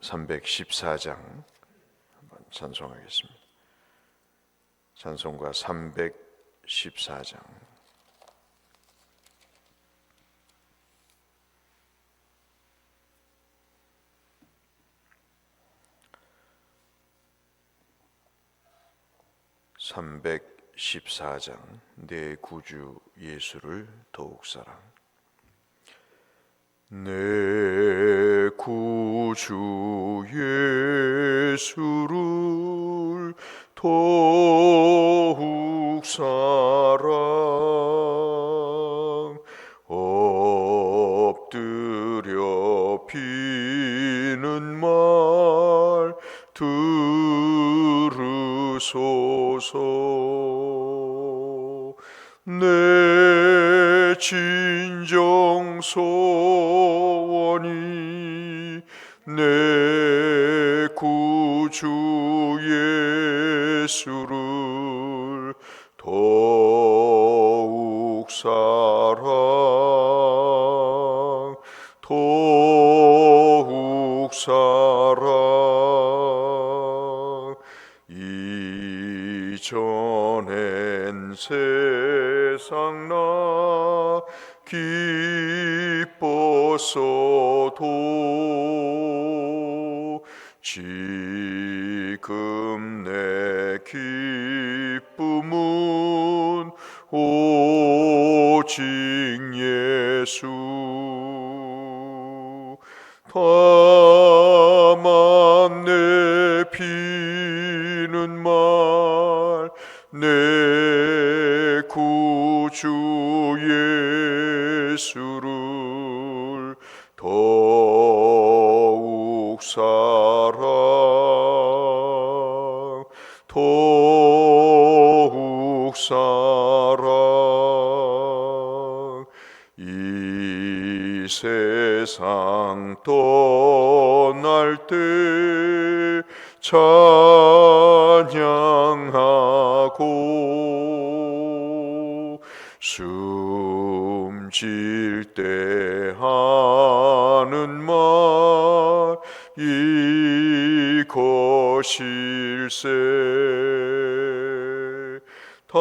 314장 한번 찬송하겠습니다. 찬송가 314장. (314장) 내 구주 예수를 더욱 사랑. 내 구주 예수를 더욱 사랑 엎드려 비는 말 들으소서. 내 진정 소 내 구주 예수를 더욱 사랑 더욱 사랑. 이전엔 세상 나 기뻤어도 다만 내 비는 말 내 구주 예수 찬양하고 숨질 때 하는 말 이것일세. 다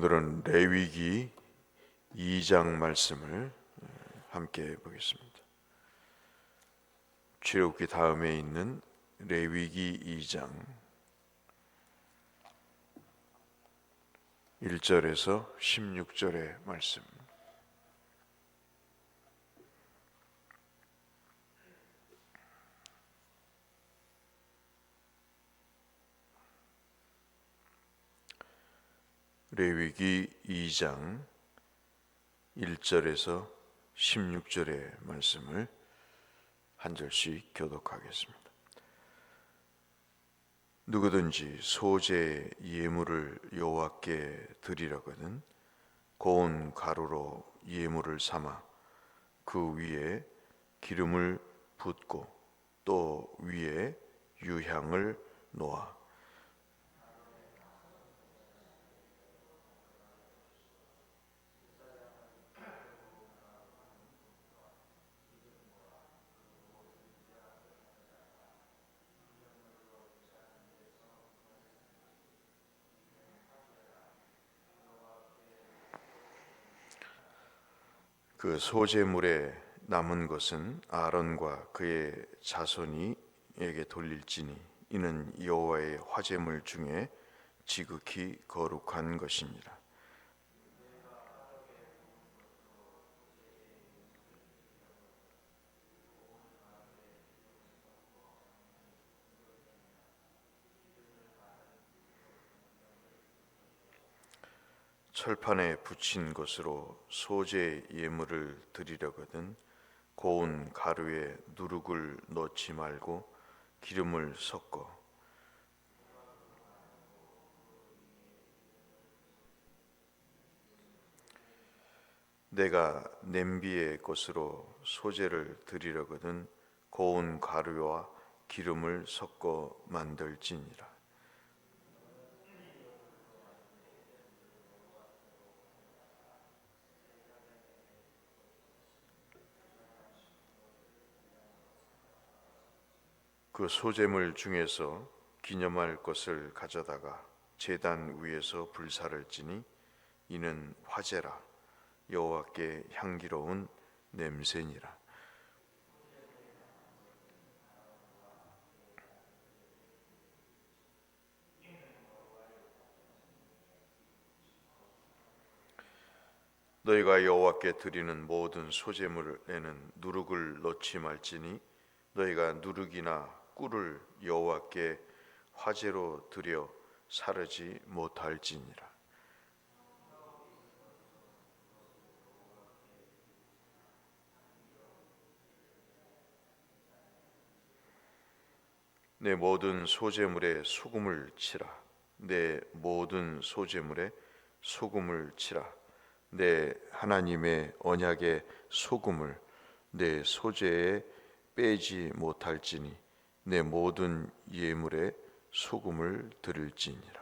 오늘은 레위기 2장 말씀을 함께 보겠습니다. 출애굽기 다음에 있는 레위기 2장 1절에서 16절의 말씀. 레위기 2장 1절에서 16절의 말씀을 한 절씩 교독하겠습니다. 누구든지 소재 예물을 여호와께 드리려거든 고운 가루로 예물을 삼아 그 위에 기름을 붓고 또 위에 유향을 놓아 그 소재물에 남은 것은 아론과 그의 자손이에게 돌릴지니 이는 여호와의 화제물 중에 지극히 거룩한 것입니다. 철판에 붙인 것으로 소재 예물을 드리려거든 고운 가루에 누룩을 넣지 말고 기름을 섞어. 내가 냄비의 것으로 소재를 드리려거든 고운 가루와 기름을 섞어 만들지니라 그 소재물 중에서 기념할 것을 가져다가 제단 위에서 불사를 지니 이는 화제라. 여호와께 향기로운 냄새니라. 너희가 여호와께 드리는 모든 소재물에는 누룩을 넣지 말지니 너희가 누룩이나 꿀을 여호와께 화제로 드려 사르지 못할지니라. 내 모든 소재물에 소금을 치라. 내 모든 소재물에 소금을 치라. 내 하나님의 언약의 소금을 내 소재에 빼지 못할지니 내 모든 예물에 소금을 드릴지니라.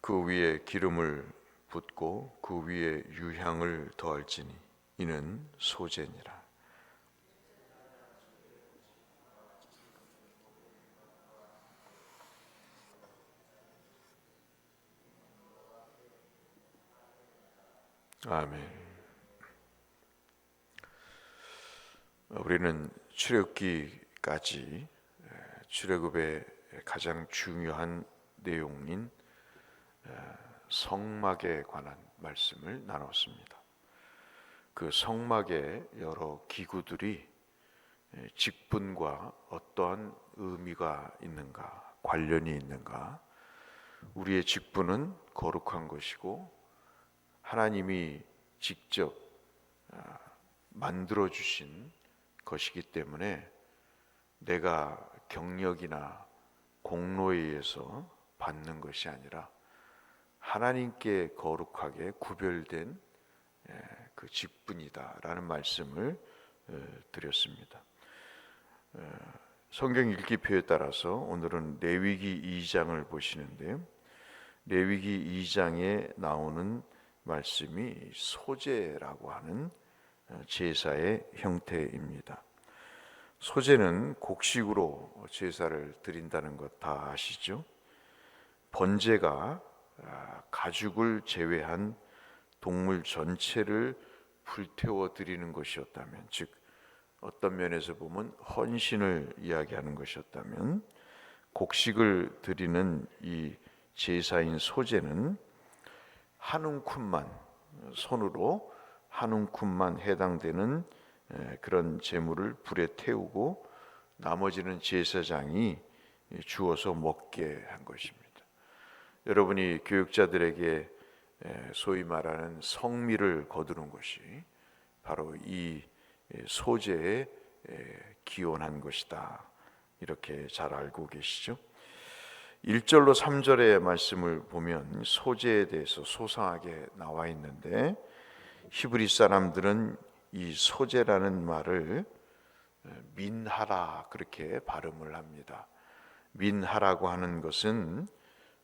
그 위에 기름을 붓고 그 위에 유향을 더할지니 이는 소재니라. 아멘. 우리는 출애굽기까지 출애굽의 가장 중요한 내용인 성막에 관한 말씀을 나눴습니다. 그 성막의 여러 기구들이 직분과 어떠한 의미가 있는가, 관련이 있는가, 우리의 직분은 거룩한 것이고 하나님이 직접 아, 만들어 주신 것이기 때문에 내가 경력이나 공로에 의해서 받는 것이 아니라 하나님께 거룩하게 구별된 예, 그 직분이다라는 말씀을 어, 드렸습니다. 어, 성경 읽기표에 따라서 오늘은 레위기 2장을 보시는데요. 레위기 2장에 나오는 말씀이 소제라고 하는 어, 제사의 형태입니다. 소제는 곡식으로 제사를 드린다는 것 다 아시죠? 번제가 아, 가죽을 제외한 동물 전체를 불태워 드리는 것이었다면, 즉 어떤 면에서 보면 헌신을 이야기하는 것이었다면, 곡식을 드리는 이 제사인 소제는 한 움큼만 손으로 한 움큼만 해당되는 그런 재물을 불에 태우고 나머지는 제사장이 주어서 먹게 한 것입니다. 여러분이 교육자들에게 소위 말하는 성미를 거두는 것이 바로 이 소재의 에, 기원한 것이다. 이렇게 잘 알고 계시죠? 1절로 3절의 말씀을 보면 소재에 대해서 소상하게 나와 있는데 히브리 사람들은 이 소재라는 말을 민하라 그렇게 발음을 합니다. 민하라고 하는 것은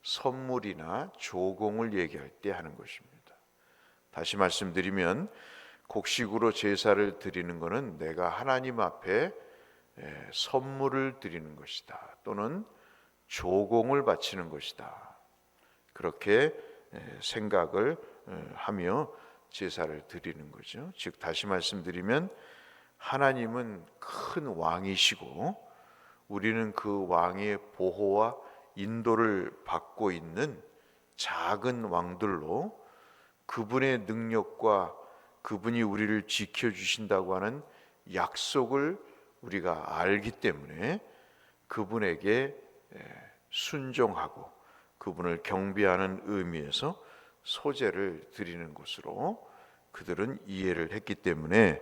선물이나 조공을 얘기할 때 하는 것입니다. 다시 말씀드리면 곡식으로 제사를 드리는 것은 내가 하나님 앞에 에, 선물을 드리는 것이다. 또는 조공을 바치는 것이다. 그렇게 에, 생각을 에, 하며 제사를 드리는 거죠. 즉 다시 말씀드리면 하나님은 큰 왕이시고 우리는 그 왕의 보호와 인도를 받고 있는 작은 왕들로 그분의 능력과 그분이 우리를 지켜 주신다고 하는 약속을 우리가 알기 때문에 그분에게 순종하고 그분을 경배하는 의미에서 소재를 드리는 것으로 그들은 이해를 했기 때문에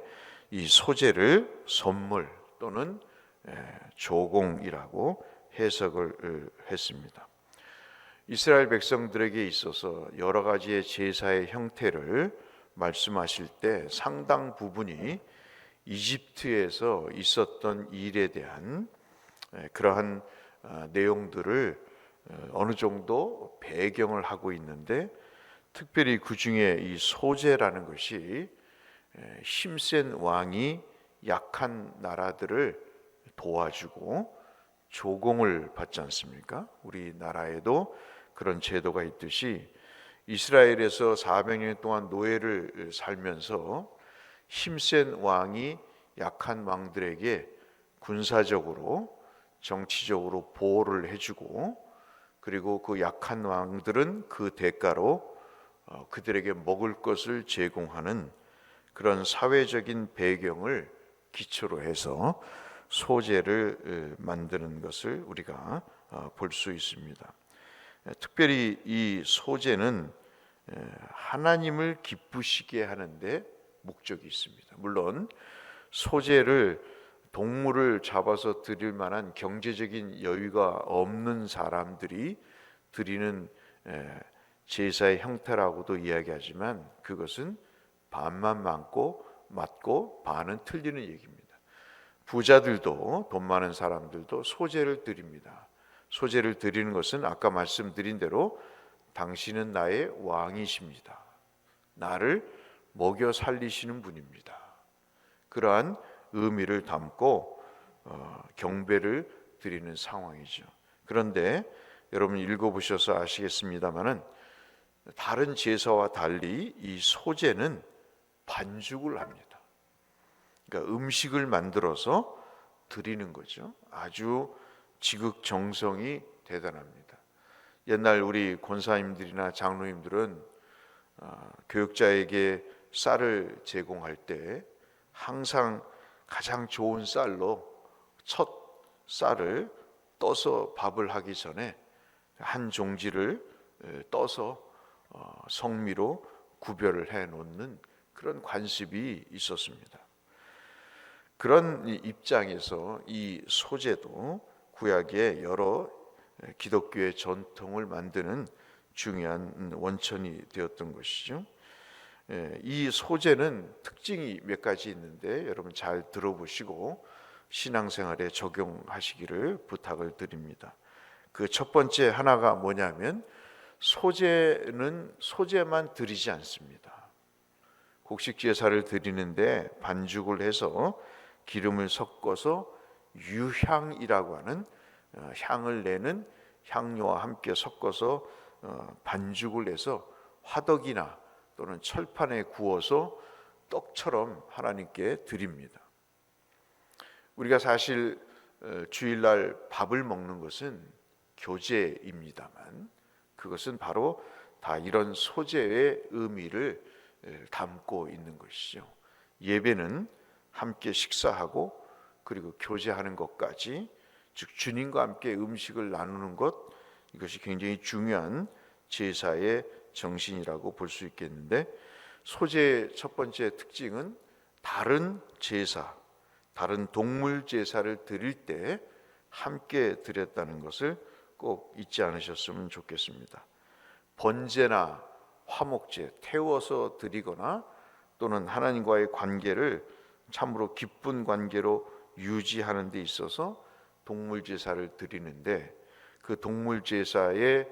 이 소재를 선물 또는 조공이라고 해석을 했습니다. 이스라엘 백성들에게 있어서 여러 가지의 제사의 형태를 말씀하실 때 상당 부분이 이집트에서 있었던 일에 대한 그러한 아, 내용들을 어, 어느 정도 배경을 하고 있는데 특별히 그 중에 이 소재라는 것이 힘센 왕이 약한 나라들을 도와주고 조공을 받지 않습니까? 우리나라에도 그런 제도가 있듯이 이스라엘에서 400년 동안 노예를 살면서 힘센 왕이 약한 왕들에게 군사적으로 정치적으로 보호를 해주고 그리고 그 약한 왕들은 그 대가로 어, 그들에게 먹을 것을 제공하는 그런 사회적인 배경을 기초로 해서 소재를 만드는 것을 우리가 어, 볼수 있습니다. 특별히 이 소재는 하나님을 기쁘시게 하는데 목적이 있습니다. 물론 소재를 동물을 잡아서 드릴 만한 경제적인 여유가 없는 사람들이 드리는 제사의 형태라고도 이야기하지만 그것은 반만 많고 맞고 반은 틀리는 얘기입니다. 부자들도 돈 많은 사람들도 소재를 드립니다. 소재를 드리는 것은 아까 말씀드린 대로 당신은 나의 왕이십니다. 나를 먹여 살리시는 분입니다. 그러한 의미를 담고 어, 경배를 드리는 상황이죠. 그런데 여러분 읽어보셔서 아시겠습니다만은 다른 제사와 달리 이 소재는 반죽을 합니다. 그러니까 음식을 만들어서 드리는 거죠. 아주 지극정성이 대단합니다. 옛날 우리 권사님들이나 장로님들은 어, 교육자에게 쌀을 제공할 때 항상 가장 좋은 쌀로 첫 쌀을 떠서 밥을 하기 전에 한 종지를 떠서 어, 성미로 구별을 해 놓는 그런 관습이 있었습니다. 그런 입장에서 이 소재도 구약의 여러 기독교의 전통을 만드는 중요한 원천이 되었던 것이죠. 예, 이 소재는 특징이 몇 가지 있는데 여러분 잘 들어보시고 신앙생활에 적용하시기를 부탁을 드립니다. 그 첫 번째 하나가 뭐냐면 소재는 소재만 드리지 않습니다. 곡식 제사를 드리는데 반죽을 해서 기름을 섞어서 유향이라고 하는 어, 향을 내는 향료와 함께 섞어서 어, 반죽을 해서 화덕이나 또는 철판에 구워서 떡처럼 하나님께 드립니다. 우리가 사실 어, 주일날 밥을 먹는 것은 교제입니다만 그것은 바로 다 이런 소재의 의미를 담고 있는 것이죠. 예배는 함께 식사하고 그리고 교제하는 것까지 즉 주님과 함께 음식을 나누는 것 이것이 굉장히 중요한 제사의 정신이라고 볼 수 있겠는데 소재의 첫 번째 특징은 다른 제사, 다른 동물 제사를 드릴 때 함께 드렸다는 것을 꼭 잊지 않으셨으면 좋겠습니다. 번제나 화목제 태워서 드리거나 또는 하나님과의 관계를 참으로 기쁜 관계로 유지하는 데 있어서 동물 제사를 드리는데 그 동물 제사에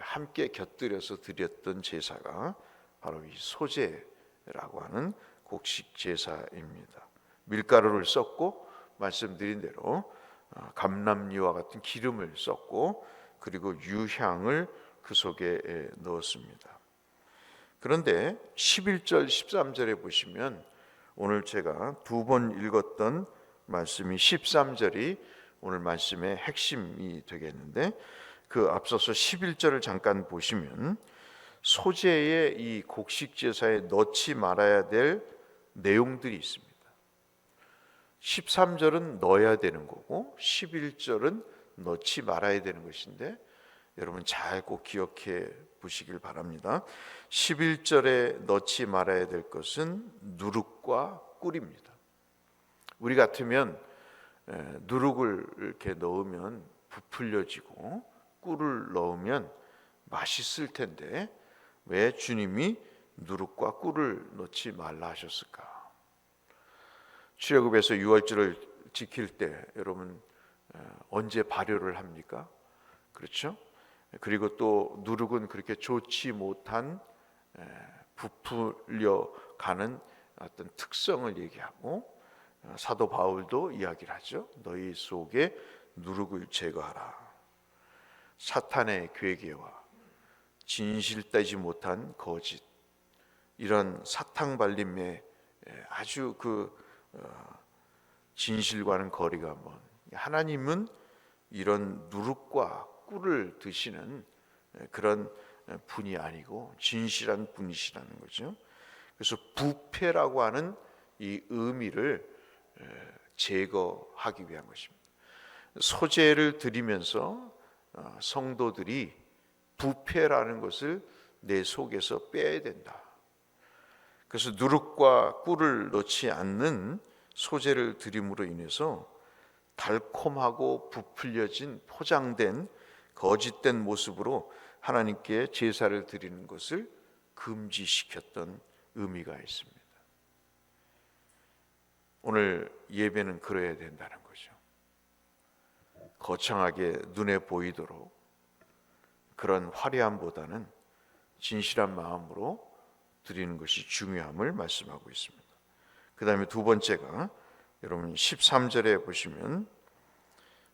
함께 곁들여서 드렸던 제사가 바로 이 소제라고 하는 곡식 제사입니다. 밀가루를 썼고 말씀드린 대로 어, 감람류와 같은 기름을 썼고 그리고 유향을 그 속에 넣었습니다. 그런데 11절 13절에 보시면 오늘 제가 두 번 읽었던 말씀이 13절이 오늘 말씀의 핵심이 되겠는데 그 앞서서 11절을 잠깐 보시면 소재의 이 곡식 제사에 넣지 말아야 될 내용들이 있습니다. 13절은 넣어야 되는 거고 11절은 넣지 말아야 되는 것인데 여러분 잘 꼭 기억해 보시길 바랍니다. 11절에 넣지 말아야 될 것은 누룩과 꿀입니다. 우리 같으면 누룩을 이렇게 넣으면 부풀려지고 꿀을 넣으면 맛있을 텐데 왜 주님이 누룩과 꿀을 넣지 말라 하셨을까? 출애굽에서 유월절을 지킬 때 여러분 언제 발효를 합니까? 그렇죠? 그리고 또 누룩은 그렇게 좋지 못한 부풀려 가는 어떤 특성을 얘기하고 어, 사도 바울도 이야기를 하죠. 너희 속에 누룩을 제거하라. 사탄의 괴계와 진실되지 못한 거짓 이런 사탕 발림의 아주 그 어, 진실과는 거리가 먼 하나님은 이런 누룩과 꿀을 드시는 그런 분이 아니고 진실한 분이시라는 거죠. 그래서 부패라고 하는 이 의미를 제거하기 위한 것입니다. 소재를 드리면서 어, 성도들이 부패라는 것을 내 속에서 빼야 된다. 그래서 누룩과 꿀을 넣지 않는 소재를 드림으로 인해서 달콤하고 부풀려진 포장된 거짓된 모습으로 하나님께 제사를 드리는 것을 금지시켰던 의미가 있습니다. 오늘 예배는 그래야 된다는 거창하게 눈에 보이도록 그런 화려함보다는 진실한 마음으로 드리는 것이 중요함을 말씀하고 있습니다. 그 다음에 두 번째가 여러분 13절에 보시면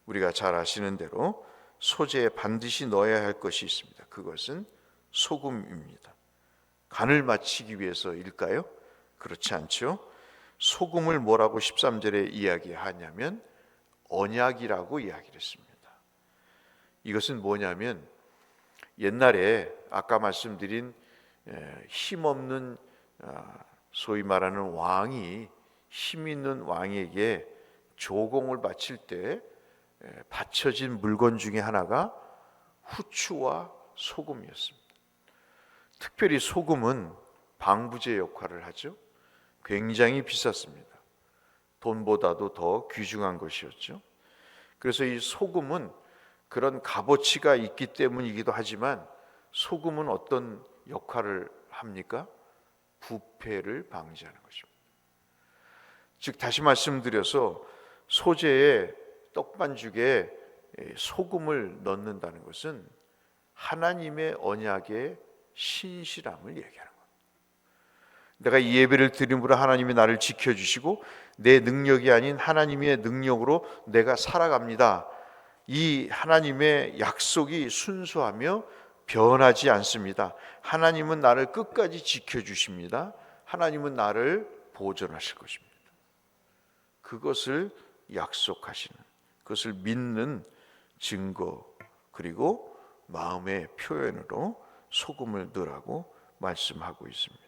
우리가 잘 아시는 대로 소재에 반드시 넣어야 할 것이 있습니다. 그것은 소금입니다. 간을 맞추기 위해서일까요? 그렇지 않죠. 소금을 뭐라고 13절에 이야기하냐면 언약이라고 이야기를 했습니다. 이것은 뭐냐면 옛날에 아까 말씀드린 힘없는 아, 소위 말하는 왕이 힘 있는 왕에게 조공을 바칠 때 바쳐진 물건 중에 하나가 후추와 소금이었습니다. 특별히 소금은 방부제 역할을 하죠. 굉장히 비쌌습니다. 돈보다도 더 귀중한 것이었죠. 그래서 이 소금은 그런 값어치가 있기 때문이기도 하지만 소금은 어떤 역할을 합니까? 부패를 방지하는 것입니다. 즉 다시 말씀드려서 소재에 떡반죽에 소금을 넣는다는 것은 하나님의 언약의 신실함을 얘기하는 내가 이 예배를 드림으로 하나님이 나를 지켜주시고 내 능력이 아닌 하나님의 능력으로 내가 살아갑니다. 이 하나님의 약속이 순수하며 변하지 않습니다. 하나님은 나를 끝까지 지켜주십니다. 하나님은 나를 보존하실 것입니다. 그것을 약속하시는, 그것을 믿는 증거, 그리고 마음의 표현으로 소금을 넣으라고 말씀하고 있습니다.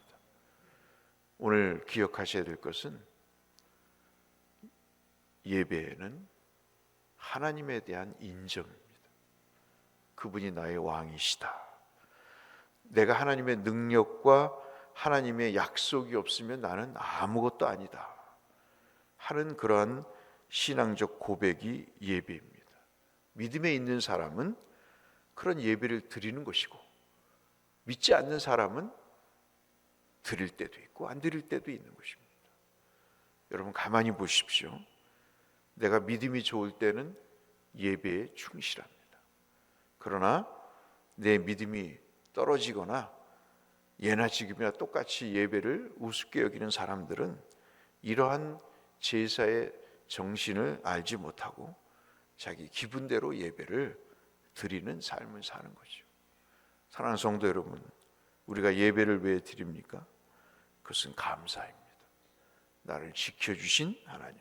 오늘 기억하셔야 될 것은 예배는 하나님에 대한 인정입니다. 그분이 나의 왕이시다. 내가 하나님의 능력과 하나님의 약속이 없으면 나는 아무것도 아니다. 하는 그러한 신앙적 고백이 예배입니다. 믿음에 있는 사람은 그런 예배를 드리는 것이고 믿지 않는 사람은 드릴 때도 있고 안 드릴 때도 있는 것입니다. 여러분 가만히 보십시오. 내가 믿음이 좋을 때는 예배에 충실합니다. 그러나 내 믿음이 떨어지거나 예나 지금이나 똑같이 예배를 우습게 여기는 사람들은 이러한 제사의 정신을 알지 못하고 자기 기분대로 예배를 드리는 삶을 사는 거죠. 사랑하는 성도 여러분, 우리가 예배를 왜 드립니까? 그것은 감사입니다. 나를 지켜주신 하나님,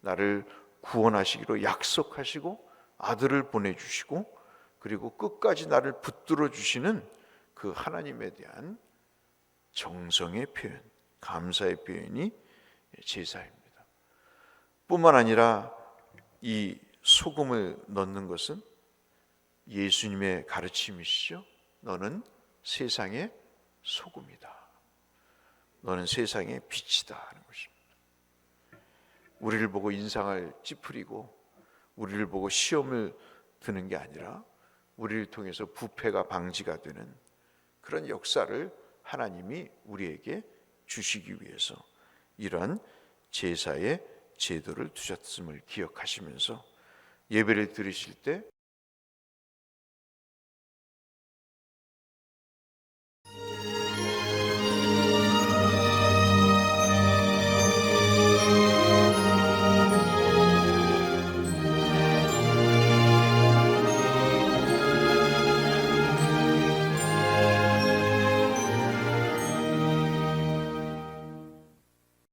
나를 구원하시기로 약속하시고 아들을 보내주시고 그리고 끝까지 나를 붙들어 주시는 그 하나님에 대한 정성의 표현, 감사의 표현이 제사입니다. 뿐만 아니라 이 소금을 넣는 것은 예수님의 가르침이시죠. 너는 세상의 소금이다. 너는 세상의 빛이다 하는 것입니다. 우리를 보고 인상을 찌푸리고 우리를 보고 시험을 드는 게 아니라 우리를 통해서 부패가 방지가 되는 그런 역사를 하나님이 우리에게 주시기 위해서 이러한 제사의 제도를 두셨음을 기억하시면서 예배를 드리실 때